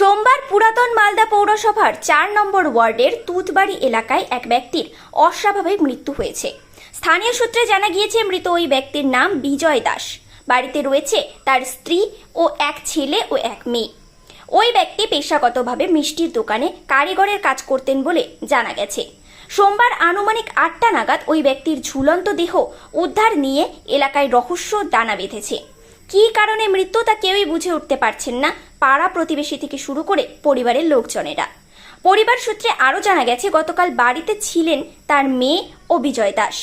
সোমবার পুরাতন মালদা পৌরসভার চার নম্বর ওয়ার্ডের তুতবাড়ি এলাকায় এক ব্যক্তির অস্বাভাবিক মৃত্যু হয়েছে। স্থানীয় সূত্রে জানা গিয়েছে, মৃত ওই ব্যক্তির নাম বিজয় দাস। বাড়িতে রয়েছে তার স্ত্রী ও এক ছেলে ও এক মেয়ে। ওই ব্যক্তি পেশাগতভাবে মিষ্টির দোকানে কারিগরের কাজ করতেন বলে জানা গেছে। সোমবার আনুমানিক আটটা নাগাদ ওই ব্যক্তির ঝুলন্ত দেহ উদ্ধার নিয়ে এলাকায় রহস্য দানা বেঁধেছে। কী কারণে মৃত্যু তা কেউই বুঝে উঠতে পারছেন না, পাড়া প্রতিবেশী থেকে শুরু করে পরিবারের লোকজনেরা। পরিবার সূত্রে আরও জানা গেছে, গতকাল বাড়িতে ছিলেন তার মেয়ে ও বিজয় দাস।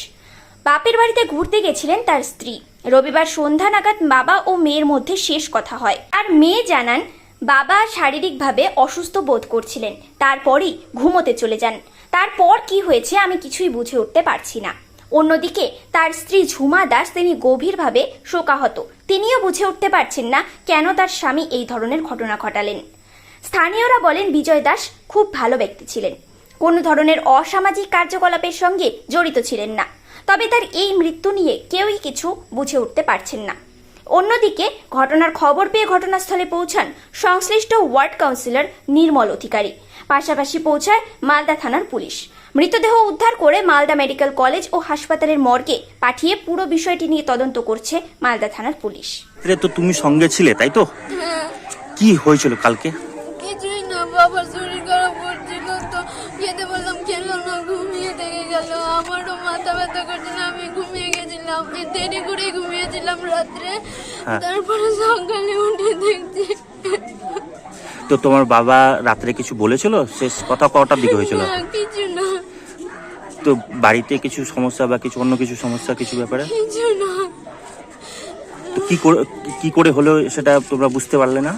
বাপের বাড়িতে ঘুরতে গেছিলেন তার স্ত্রী। রবিবার সন্ধ্যা নাগাদ বাবা ও মেয়ের মধ্যে শেষ কথা হয়। আর মেয়ে জানান, বাবা শারীরিকভাবে অসুস্থ বোধ করছিলেন, তারপরই ঘুমোতে চলে যান। তারপর কি হয়েছে আমি কিছুই বুঝে উঠতে পারছি না। অন্যদিকে, তার স্ত্রী ঝুমা দাস তিনি গভীরভাবে শোকাহত। তিনিও বুঝে উঠতে পারছেন না কেন তার স্বামী এই ধরনের ঘটনা ঘটালেন। স্থানীয়রা বলেন, বিজয় দাস খুব ভালো ব্যক্তি ছিলেন। কোনো ধরনের অসামাজিক কার্যকলাপের সঙ্গে জড়িত ছিলেন না। তবে তার এই মৃত্যু নিয়ে কেউই কিছু বুঝে উঠতে পারছেন না। অন্যদিকে, ঘটনার খবর পেয়ে ঘটনাস্থলে পৌঁছান সংশ্লিষ্ট ওয়ার্ড কাউন্সিলর নির্মল অধিকারী। পাশাপাশি পৌঁছায় মালদা থানার পুলিশ। মৃতদেহ উদ্ধার করে মালদা মেডিকেল কলেজ ও হাসপাতালের মর্গে পাঠিয়ে পুরো বিষয়টি নিয়ে তদন্ত করছে মালদা থানার পুলিশ। রে তো তুমি সঙ্গে ছিলে তাই তো? হ্যাঁ কি হয়েছিল কালকে? কিছুই না বাবার শরীর খারাপ করছিল তো। খেতে বললাম খেলো না ঘুমিয়ে থেকে গেল। আমারও মাথা ব্যথা করছিল আমি ঘুমিয়ে গেছিলাম। দেরি করে ঘুমিয়েছিলাম রাত্রে। হ্যাঁ। তারপরে সকালে উঠে দেখছি তো তোমার বাবা রাত্রে কিছু বলেছিল? শেষ কথা কটার দিকে হয়েছিল? কিছু না। তো বাড়িতে কিছু সমস্যা বা কিছু অন্য কিছু সমস্যা কিছু ব্যাপারে? কিছু না। তো কি করে কি করে হলো সেটা তোমরা বুঝতে পারলে না?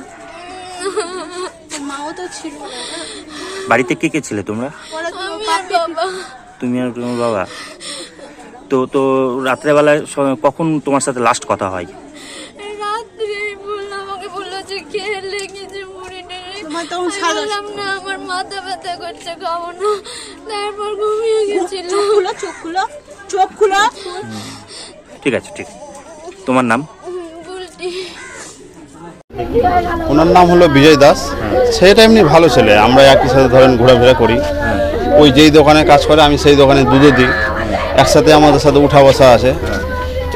মাও তো ছিল। বাড়িতে কে কে ছিলে তোমরা? তুমি আর তোমার বাবা? তো তো রাত্রেবেলায় কখন তোমার সাথে লাস্ট কথা হয়? টেড়ে তোমার তখন আমি না আমার মাথা ব্যথা করছে খাব না তারপর ঘুমিয়ে গেছিলাম। খুলো চোখ খুলো চোখ খুলো। ঠিক আছে ঠিক তোমার নাম? ওনার নাম হলো বিজয় দাস। সেটা এমনি ভালো ছেলে আমরা একই সাথে ধরেন ঘোরাফেরা করি। ওই যেই দোকানে কাজ করে আমি সেই দোকানে দুধও দিই। একসাথে আমাদের সাথে উঠা বসা আছে।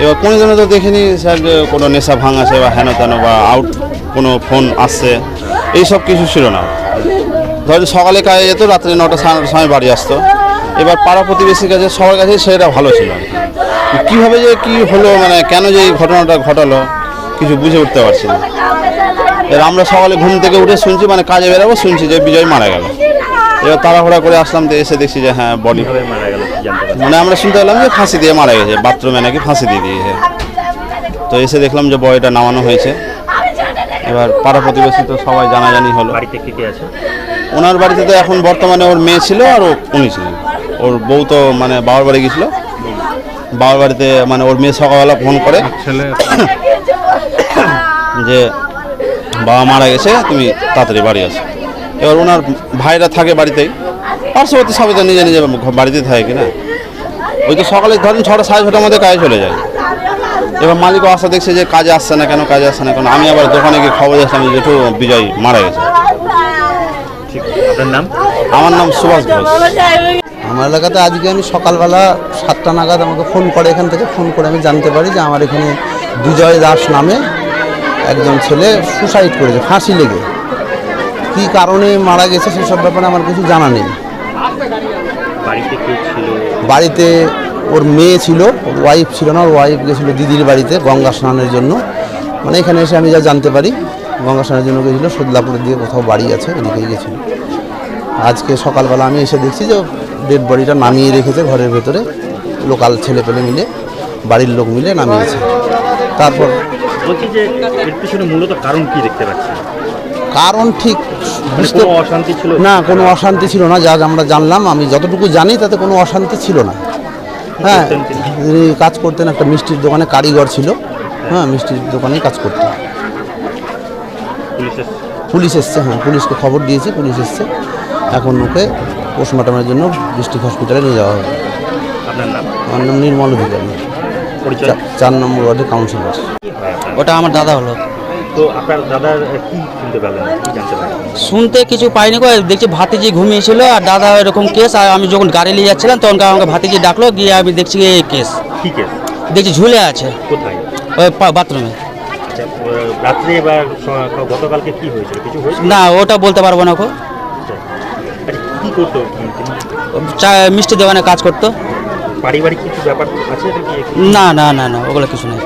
এবার কোনো জন্য তো দেখিনি স্যার যে কোনো নেশা ভাঙ আছে বা হেন তেন বা আউট কোনো ফোন আসছে। এইসব কিছু ছিল না। ধরেন সকালে কাজে যেত রাত্রে নটা সাড়ে নটার সময় বাড়ি আসতো। এবার পাড়া প্রতিবেশীর কাছে সবার কাছে সেটা ভালো ছিল কীভাবে যে কি হলো মানে কেন যে এই ঘটনাটা ঘটালো কিছু বুঝে উঠতে পারছি না। এবার আমরা সকালে ঘুম থেকে উঠে শুনছি মানে কাজে বেরাবো শুনছি যে বিজয় মারা গেল। এবার তাড়াহুড়া করে আসলাম তো এসে দেখছি যে হ্যাঁ বডি মারা গেল মানে আমরা শুনতে পেলাম যে ফাঁসি দিয়ে মারা গেছে বাথরুমে নাকি ফাঁসি দিয়ে দিয়েছে। তো এসে দেখলাম যে বয়টা নামানো হয়েছে। এবার পাড়া প্রতিবেশী তো সবাই জানাজানি হলো। বাড়িতে কে কে আছে? ওনার বাড়িতে তো এখন বর্তমানে ওর মেয়ে ছিল আর ও- উনি ছিলেন। ওর বউ তো মানে বাবার বাড়ি গেছিল বাবার বাড়িতে মানে ওর মেয়ে সকালবেলা ফোন করে যে বাবা মারা গেছে তুমি তাড়াতাড়ি বাড়ি আসো। এবার ওনার ভাইরা থাকে বাড়িতেই। পার্শ্ববর্তী সবাই তো নিজে নিজে বাড়িতেই থাকে কিনা ওই তো সকালে ধরেন ছটা সাড়ে ছটার মধ্যে কাজে চলে যায়। এবার মালিকও আসা দেখছে যে কাজে আসছে না কেন কাজে আসছে না কেন। আমি আবার দোকানে গিয়ে খবর দিয়েছিলাম যে জেঠু বিজয় মারা গেছে। আপনার নাম? আমার নাম সুভাষ ঘোষ। আমার এলাকাতে আজকে আমি সকালবেলা সাতটা নাগাদ আমাকে ফোন করে এখান থেকে ফোন করে আমি জানতে পারি যে আমার এখানে বিজয় দাস নামে একজন ছেলে সুসাইড করেছে ফাঁসি লেগে। কী কারণে মারা গেছে সেসব ব্যাপারে আমার কিছু জানা নেই। বাড়িতে কে ছিল? বাড়িতে ওর মেয়ে ছিল ওর ওয়াইফ ছিল না ওর ওয়াইফ গেছিল দিদির বাড়িতে গঙ্গা স্নানের জন্য। মানে এখানে এসে আমি যা জানতে পারি গঙ্গা স্নানের জন্য গেছিল সদলাপুরের দিকে কোথাও বাড়ি আছে ওদিকেই গেছিল। আজকে সকালবেলা আমি এসে দেখছি যে ডেড বডিটা নামিয়ে রেখেছে ঘরের ভেতরে লোকাল ছেলে পেলে মিলে বাড়ির লোক মিলে নামিয়েছে। তারপর বলছি যে এর পিছনে মূলত কারণ কি দেখতে পাচ্ছি? কারণ ঠিক মানে অশান্তি ছিল? না কোনো অশান্তি ছিল না যা আমরা জানলাম আমি যতটুকু জানি তাতে কোনো অশান্তি ছিল না। হ্যাঁ কাজ করতেন একটা মিষ্টির দোকানে কারিগর ছিল। হ্যাঁ মিষ্টির দোকানেই কাজ করতেন। পুলিশ এসছে? হ্যাঁ পুলিশকে খবর দিয়েছে পুলিশ এসছে। এখন ওকে পোস্টমর্টমের জন্য ডিস্ট্রিক্ট হসপিটালে নিয়ে যাওয়া হবে। আমার নাম নির্মল অধিকারী চার নম্বর ওয়ার্ডের কাউন্সিলর। হয় আপনার ওটা আমার দাদা হলো। তো আপনার দাদার কি শুনতে পেলেন কি জানতে পারলেন? শুনতে কিছু পাইনি গো দেখছি ভাতিজি ঘুমিয়েছিল আর দাদা এরকম কেস আর আমি যখন গাড়ি নিয়ে যাচ্ছিলাম তখন আমাকে ভাতিজি ডাকলো গিয়ে আমি দেখছি এই কেস। কি কেস? দেখছি ঝুলে আছে। কোথায়? বাথরুমে। আচ্ছা রাত্রে এবার গতকালকে কি হয়েছিল? কিছু হয়েছিল? না ওটা বলতে পারব না গো। আচ্ছা আচ্ছা, কি করতো? চা মিষ্টি দোকানে কাজ করতো। পারিবারিক কিছু ব্যাপার আছে না না না না ওগুলো কিছু নেই।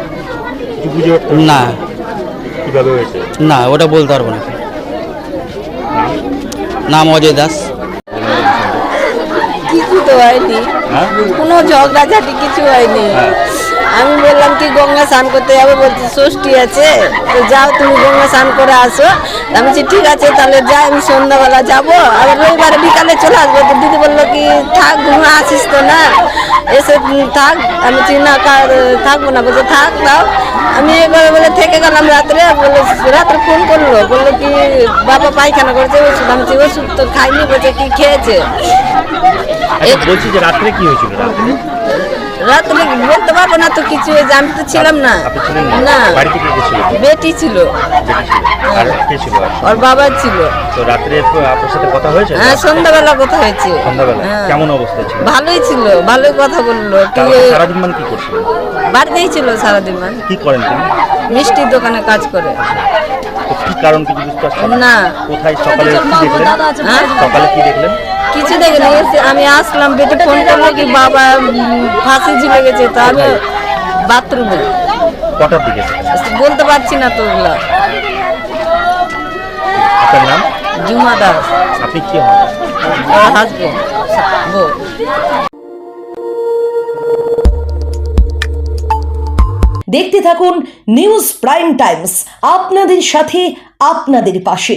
না। কীভাবে হয়েছে? না ওটা বলতে পারব না। নাম অজয় দাস। কিছু তো হয়নি। হ্যাঁ? কোনো ঝগড়াঝাটি কিছু হয়নি। আমি বললাম কি গঙ্গা স্নান করতে যাব? বলছি ষষ্ঠী আছে। তো যাও তুমি গঙ্গা স্নান করে আসো। আমি বলছি ঠিক আছে তাহলে যাই আমি সন্ধ্যাবেলা যাব। আবার রবিবারে বিকালে চলে আসব। তো দিদি বলল কি থাক ঘুমে আসিস তো না। এসে থাক। আমি বলছি না কার থাকব না। বলছে থাক তাও আমি এবারে বলে থেকে গেলাম রাত্রে। বলে রাত্রে ফোন করল। বলল কি বাবা পায়খানা করেছে ওষুধ। আমি ওষুধ তো খাইনি। বলছে কি খেয়েছে? আচ্ছা বলছি যে রাত্রে কি হয়েছিল? রাত্রে? রাত্রে বলতে পারব না তো কিছু হয়েছে আমি তো ছিলাম না না কে ছিল বেটি ছিল আর কে ছিল ওর বাবা ছিল তো রাত্রে আপনার সাথে কথা হয়েছে হ্যাঁ সন্ধ্যাবেলা কথা হয়েছে সন্ধ্যাবেলা হ্যাঁ। কেমন অবস্থা ছিল ভালোই ছিল ভালোই কথা বলল সারাদিন মান কি করছিলেন বাড়িতেই ছিল সারাদিন মানে কি করেন তিনি মিষ্টির দোকানে কাজ করে কি কারণ কিছু বুঝতে পারছেন না কোথায় সকালে কি দেখলেন হ্যাঁ সকালে কি দেখলেন কিছু দেখে না এসে আমি আসলাম বেটি ফোন করল কি বাবা ফাঁসি ঝুলে গেছে তো আমি বাথরুমে। কটার দিকে? বলতে পারছি না তো ওগুলা। আপনার নাম? জুমা দাস আপনি কি হন? বউ। দেখতে থাকুন নিউজ প্রাইম টাইমস আপনাদের সাথে আপনাদের পাশে।